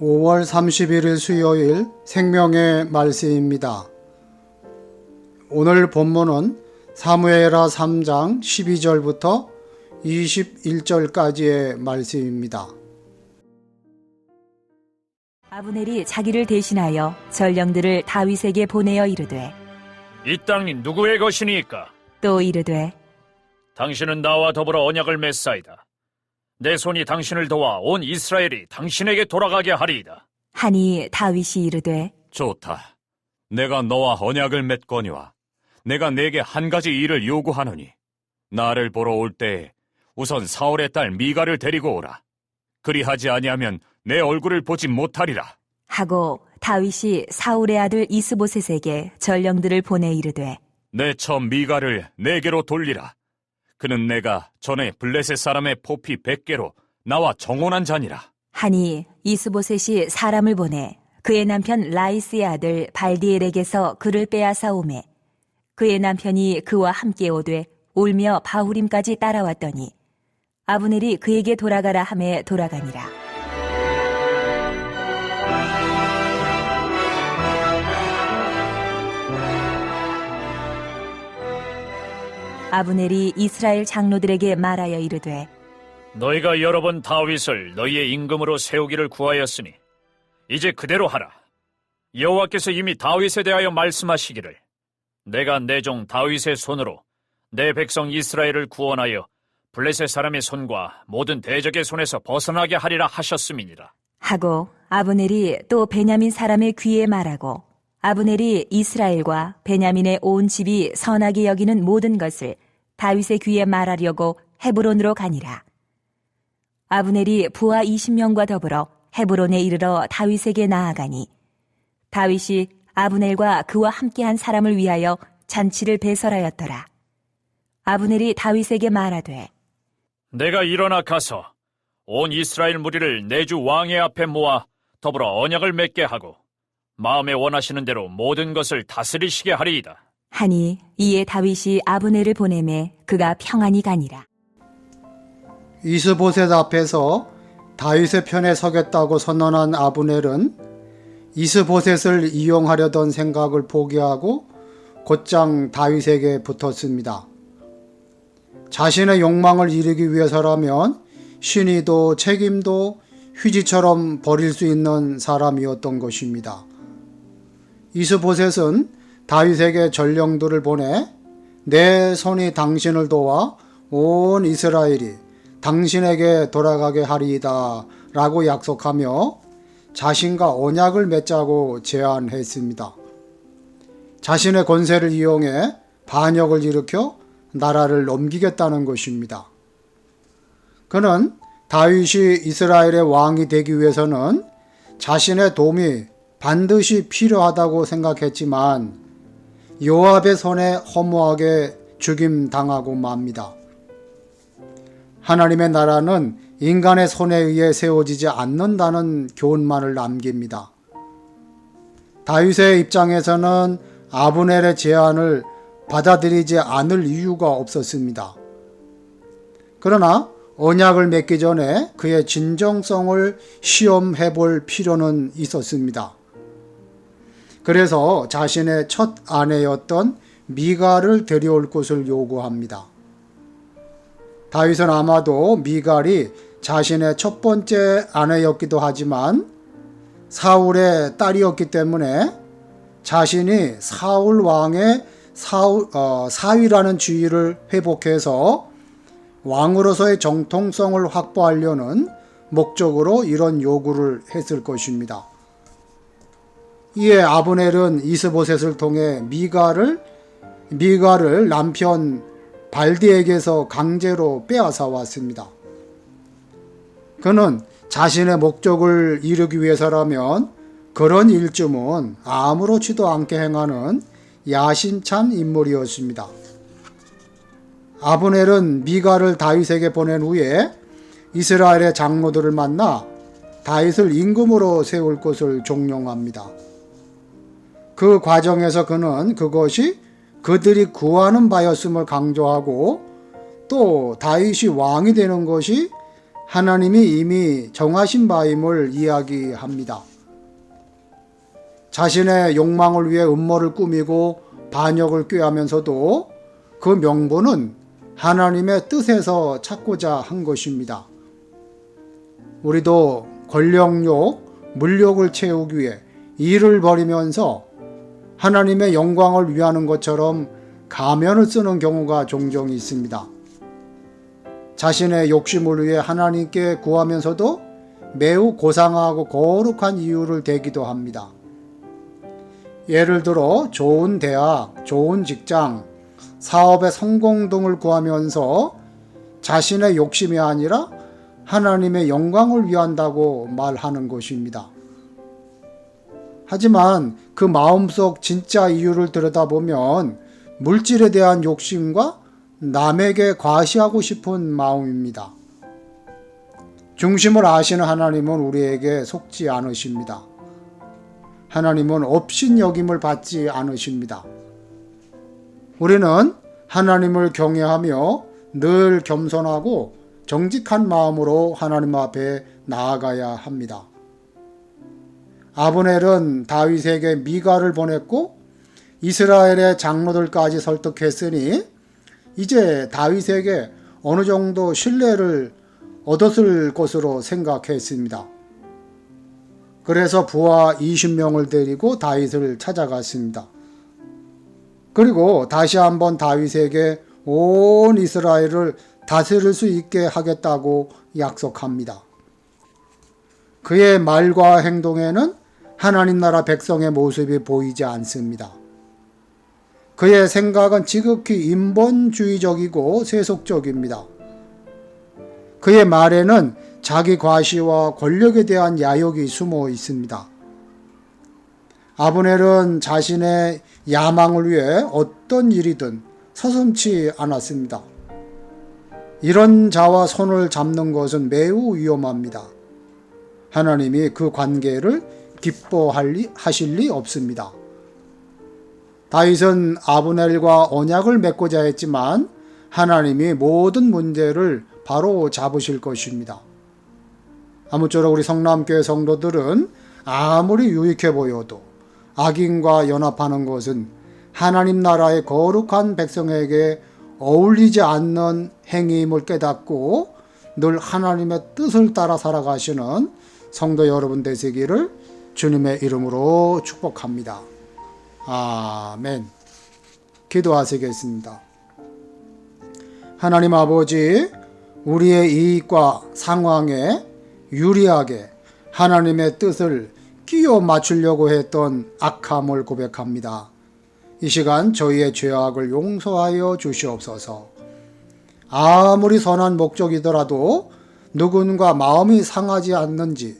(5월 31일) 수요일 생명의 말씀입니다. 오늘 본문은 사무엘하 3장 12절부터 21절까지의 말씀입니다. 아브넬이 자기를 대신하여 전령들을 다윗에게 보내어 이르되 이 땅이 누구의 것이니까? 또 이르되 당신은 나와 더불어 언약을 맺사이다. 내 손이 당신을 도와 온 이스라엘이 당신에게 돌아가게 하리이다. 하니 다윗이 이르되 좋다. 내가 너와 언약을 맺거니와 내가 내게 한 가지 일을 요구하노니 나를 보러 올 때에 우선 사울의 딸 미가를 데리고 오라. 그리하지 아니하면 내 얼굴을 보지 못하리라. 하고 다윗이 사울의 아들 이스보셋에게 전령들을 보내 이르되 내 처 미가를 내게로 돌리라. 그는 내가 전에 블레셋 사람의 포피 백개로 나와 정혼한 자니라. 하니 이스보셋이 사람을 보내 그의 남편 라이스의 아들 발디엘에게서 그를 빼앗아 오매 그의 남편이 그와 함께 오되 울며 바후림까지 따라왔더니 아브넬이 그에게 돌아가라 함에 돌아가니라. 아브넬이 이스라엘 장로들에게 말하여 이르되 너희가 여러 번 다윗을 너희의 임금으로 세우기를 구하였으니 이제 그대로 하라. 여호와께서 이미 다윗에 대하여 말씀하시기를 내가 내 종 다윗의 손으로 내 백성 이스라엘을 구원하여 블레셋 사람의 손과 모든 대적의 손에서 벗어나게 하리라 하셨음이니라. 하고 아브넬이 또 베냐민 사람의 귀에 말하고 아브넬이 이스라엘과 베냐민의 온 집이 선하게 여기는 모든 것을 다윗의 귀에 말하려고 헤브론으로 가니라. 아브넬이 부하 20명과 더불어 헤브론에 이르러 다윗에게 나아가니 다윗이 아브넬과 그와 함께한 사람을 위하여 잔치를 배설하였더라. 아브넬이 다윗에게 말하되 내가 일어나 가서 온 이스라엘 무리를 내 주 왕의 앞에 모아 더불어 언약을 맺게 하고 마음에 원하시는 대로 모든 것을 다스리시게 하리이다. 하니 이에 다윗이 아브넬을 보내매 그가 평안히 가니라. 이스보셋 앞에서 다윗의 편에 서겠다고 선언한 아브넬은 이스보셋을 이용하려던 생각을 포기하고 곧장 다윗에게 붙었습니다. 자신의 욕망을 이루기 위해서라면 신의도 책임도 휴지처럼 버릴 수 있는 사람이었던 것입니다. 이스보셋은 다윗에게 전령들을 보내 내 손이 당신을 도와 온 이스라엘이 당신에게 돌아가게 하리이다 라고 약속하며 자신과 언약을 맺자고 제안했습니다. 자신의 권세를 이용해 반역을 일으켜 나라를 넘기겠다는 것입니다. 그는 다윗이 이스라엘의 왕이 되기 위해서는 자신의 도움이 반드시 필요하다고 생각했지만 요압의 손에 허무하게 죽임 당하고 맙니다. 하나님의 나라는 인간의 손에 의해 세워지지 않는다는 교훈만을 남깁니다. 다윗의 입장에서는 아브넬의 제안을 받아들이지 않을 이유가 없었습니다. 그러나 언약을 맺기 전에 그의 진정성을 시험해 볼 필요는 있었습니다. 그래서 자신의 첫 아내였던 미갈을 데려올 것을 요구합니다. 다윗은 아마도 미갈이 자신의 첫 번째 아내였기도 하지만 사울의 딸이었기 때문에 자신이 사울 왕의 사울, 어, 사위라는 지위를 회복해서 왕으로서의 정통성을 확보하려는 목적으로 이런 요구를 했을 것입니다. 이에 아브넬은 이스보셋을 통해 미가를 미가를 남편 발디에게서 강제로 빼앗아 왔습니다. 그는 자신의 목적을 이루기 위해서라면 그런 일쯤은 아무렇지도 않게 행하는 야심찬 인물이었습니다. 아브넬은 미가를 다윗에게 보낸 후에 이스라엘의 장로들을 만나 다윗을 임금으로 세울 것을 종용합니다. 그 과정에서 그는 그것이 그들이 구하는 바였음을 강조하고 또 다윗이 왕이 되는 것이 하나님이 이미 정하신 바임을 이야기합니다. 자신의 욕망을 위해 음모를 꾸미고 반역을 꾀하면서도 그 명분은 하나님의 뜻에서 찾고자 한 것입니다. 우리도 권력욕, 물욕을 채우기 위해 일을 벌이면서 하나님의 영광을 위하는 것처럼 가면을 쓰는 경우가 종종 있습니다. 자신의 욕심을 위해 하나님께 구하면서도 매우 고상하고 거룩한 이유를 대기도 합니다. 예를 들어 좋은 대학, 좋은 직장, 사업의 성공 등을 구하면서 자신의 욕심이 아니라 하나님의 영광을 위한다고 말하는 것입니다. 하지만 그 마음속 진짜 이유를 들여다보면 물질에 대한 욕심과 남에게 과시하고 싶은 마음입니다. 중심을 아시는 하나님은 우리에게 속지 않으십니다. 하나님은 업신여김을 받지 않으십니다. 우리는 하나님을 경외하며 늘 겸손하고 정직한 마음으로 하나님 앞에 나아가야 합니다. 아브넬은 다윗에게 미가를 보냈고 이스라엘의 장로들까지 설득했으니 이제 다윗에게 어느 정도 신뢰를 얻었을 것으로 생각했습니다. 그래서 부하 20명을 데리고 다윗을 찾아갔습니다. 그리고 다시 한번 다윗에게 온 이스라엘을 다스릴 수 있게 하겠다고 약속합니다. 그의 말과 행동에는 하나님 나라 백성의 모습이 보이지 않습니다. 그의 생각은 지극히 인본주의적이고 세속적입니다. 그의 말에는 자기 과시와 권력에 대한 야욕이 숨어 있습니다. 아브넬은 자신의 야망을 위해 어떤 일이든 서슴치 않았습니다. 이런 자와 손을 잡는 것은 매우 위험합니다. 하나님이 그 관계를 기뻐하실 리 없습니다. 다윗은 아브넬과 언약을 맺고자 했지만 하나님이 모든 문제를 바로 잡으실 것입니다. 아무쪼록 우리 성남교회 성도들은 아무리 유익해 보여도 악인과 연합하는 것은 하나님 나라의 거룩한 백성에게 어울리지 않는 행위임을 깨닫고 늘 하나님의 뜻을 따라 살아가시는 성도 여러분 되시기를 주님의 이름으로 축복합니다. 아멘. 기도하시겠습니다. 하나님 아버지, 우리의 이익과 상황에 유리하게 하나님의 뜻을 끼워 맞추려고 했던 악함을 고백합니다. 이 시간 저희의 죄악을 용서하여 주시옵소서. 아무리 선한 목적이더라도 누군가 마음이 상하지 않는지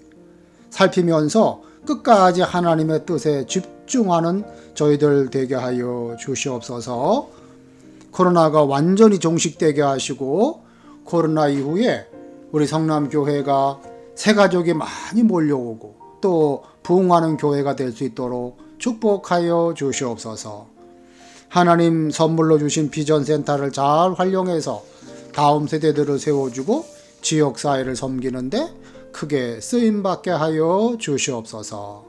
살피면서 끝까지 하나님의 뜻에 집중하는 저희들 되게 하여 주시옵소서. 코로나가 완전히 종식되게 하시고 코로나 이후에 우리 성남교회가 새 가족이 많이 몰려오고 또 부흥하는 교회가 될 수 있도록 축복하여 주시옵소서. 하나님 선물로 주신 비전센터를 잘 활용해서 다음 세대들을 세워주고 지역 사회를 섬기는데 크게 쓰임 받게 하여 주시옵소서.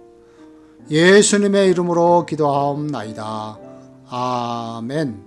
예수님의 이름으로 기도하옵나이다. 아멘.